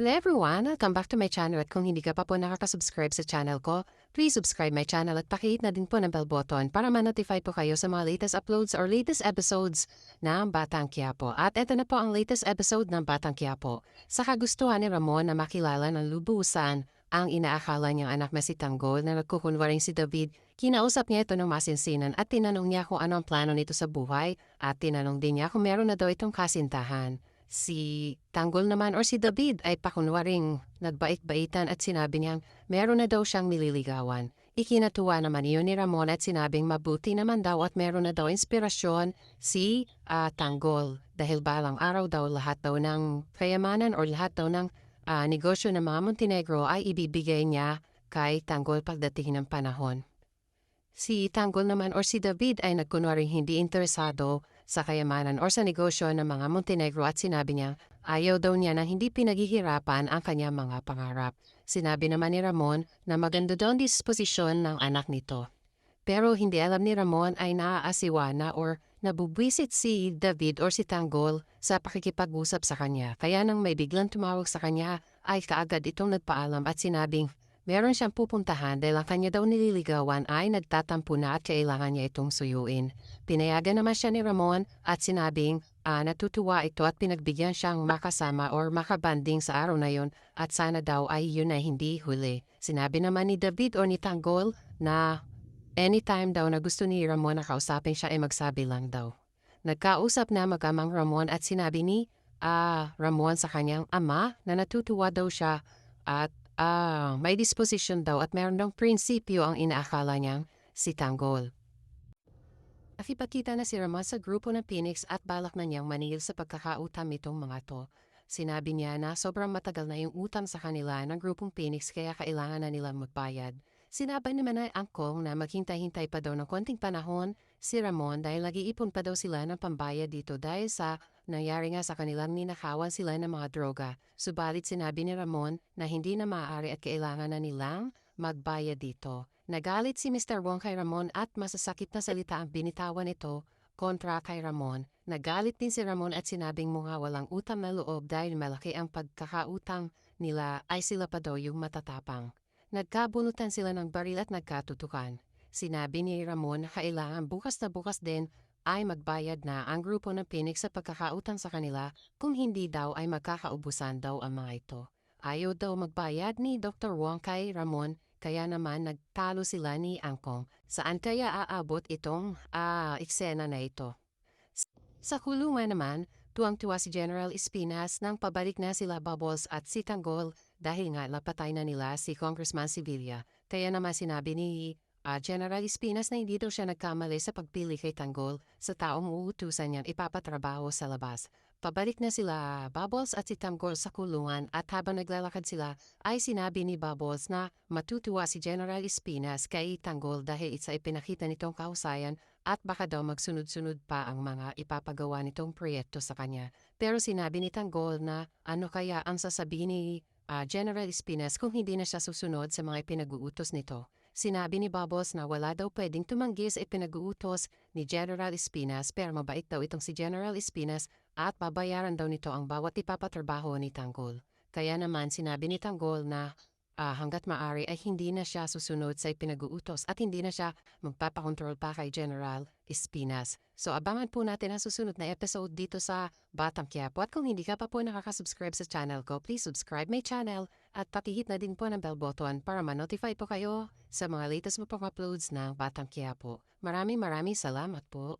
Hello everyone! Welcome back to my channel at kung hindi ka pa po nakakasubscribe sa channel ko, please subscribe my channel at pakihit na din po ng bell button para ma-notify po kayo sa mga latest uploads or latest episodes ng Batang Quiapo. At ito na po ang latest episode ng Batang Quiapo. Sa kagustuhan ni Ramon na makilala ng lubusan ang inaakala niyang anak na si Tanggol na nagkukunwaring si David, kinausap niya ito ng masinsinan at tinanong niya kung ano ang plano nito sa buhay at tinanong din niya kung meron na daw itong kasintahan. Si Tanggol naman or si David ay pakunwaring nagbait-baitan at sinabi niyang meron na daw siyang nililigawan. Ikinatuwa naman iyon ni Ramon at sinabing mabuti naman daw at meron na daw inspirasyon si ah, Tanggol dahil balang araw daw lahat daw ng kayamanan or lahat daw ng ah, negosyo ng mga Montenegro ay ibibigay niya kay Tanggol pagdating ng panahon. Si Tanggol naman or si David ay nagkunwaring hindi interesado sa kayamanan or sa negosyo ng mga Montenegro at sinabi niya ayaw daw niya na hindi pinaghihirapan ang kanyang mga pangarap. Sinabi naman ni Ramon na maganda daw ang disposisyon ng anak nito. Pero hindi alam ni Ramon ay naaasiwa na or nabubwisit si David or si Tanggol sa pakikipag-usap sa kanya. Kaya nang may biglang tumawag sa kanya ay kaagad itong nagpaalam at sinabing meron siyang pupuntahan dahil ang kanya daw nililigawan ay nagtatampo na at kailangan niya itong suyuin. Pinayagan naman siya ni Ramon at sinabing ah, natutuwa ito at pinagbigyan siyang makasama or makabanding sa araw na yon at sana daw ay yun ay hindi huli. Sinabi naman ni David o ni Tanggol na anytime daw na gusto ni Ramon na kausapin siya ay magsabi lang daw. Nagkausap na magamang Ramon at sinabi ni ah, Ramon sa kanyang ama na natutuwa daw siya at ah, may disposition daw at meron daw prinsipyo ang inaakala niyang si Tanggol. Nakipagkita na si Ramon sa grupo ng Phoenix at balak na niyang manil sa pagkakautam itong mga to. Sinabi niya na sobrang matagal na yung utang sa kanila ng grupong Phoenix kaya kailangan na nilang magbayad. Sinabi naman na angkong na maghintay-hintay pa daw ng konting panahon si Ramon dahil nag-iipon pa daw sila ng pambayad dito dahil sa nangyari nga sa kanilang ninakawan sila ng mga droga. Subalit sinabi ni Ramon na hindi na maaari at kailangan na nilang magbayad dito. Nagalit si Mr. Wong kay Ramon at masasakit na salita ang binitawan nito kontra kay Ramon. Nagalit din si Ramon at sinabing mga walang utang na loob dahil malaki ang pagkakautang nila ay sila pa daw yung matatapang. Nagkabunutan sila ng baril at nagkatutukan. Sinabi ni Ramon kailangan bukas na bukas din ay magbayad na ang grupo ng Phoenix sa pagkakautang sa kanila kung hindi daw ay magkakaubusan daw ang mga ito. Ayaw daw magbayad ni Dr. Wong kay Ramon kaya naman nagtalo sila ni Angkong. Saan kaya aabot itong ah, eksena na ito? Sa kulungan naman, tuwang-tuwa si General Espinas nang pabalik na sila Bubbles at si Tanggol dahil nga napatay na nila si Congressman Sevilla. Kaya naman sinabi ni ah, General Espinas na hindi daw siya nagkamali sa pagpili kay Tanggol sa taong uutusan niyang ipapatrabaho sa labas. Pabalik na sila Bubbles at si Tanggol sa kulungan at habang naglalakad sila ay sinabi ni Bubbles na matutuwa si General Espinas kay Tanggol dahil isa ipinakita nitong kahusayan at baka daw magsunod-sunod pa ang mga ipapagawa nitong proyekto sa kanya. Pero sinabi ni Tanggol na ano kaya ang sasabihin ni ah, General Espinas kung hindi na siya susunod sa mga pinag-uutos nito. Sinabi ni Bubbles na wala daw pwedeng tumanggi sa ipinag-uutos ni General Espinas pero mabait daw itong si General Espinas at babayaran daw nito ang bawat ipapatrabaho ni Tanggol. Kaya naman sinabi ni Tanggol na ah, hanggat maari ay hindi na siya susunod sa ipinag-uutos at hindi na siya magpapakontrol pa kay General Espinas. So abangan po natin ang susunod na episode dito sa Batang Quiapo at kung hindi ka pa po nakakasubscribe sa channel ko, please subscribe my channel at pakihit na din po ng bell button para ma-notify po kayo sa mga latest mo pong uploads ng Batang Quiapo. Maraming maraming salamat po.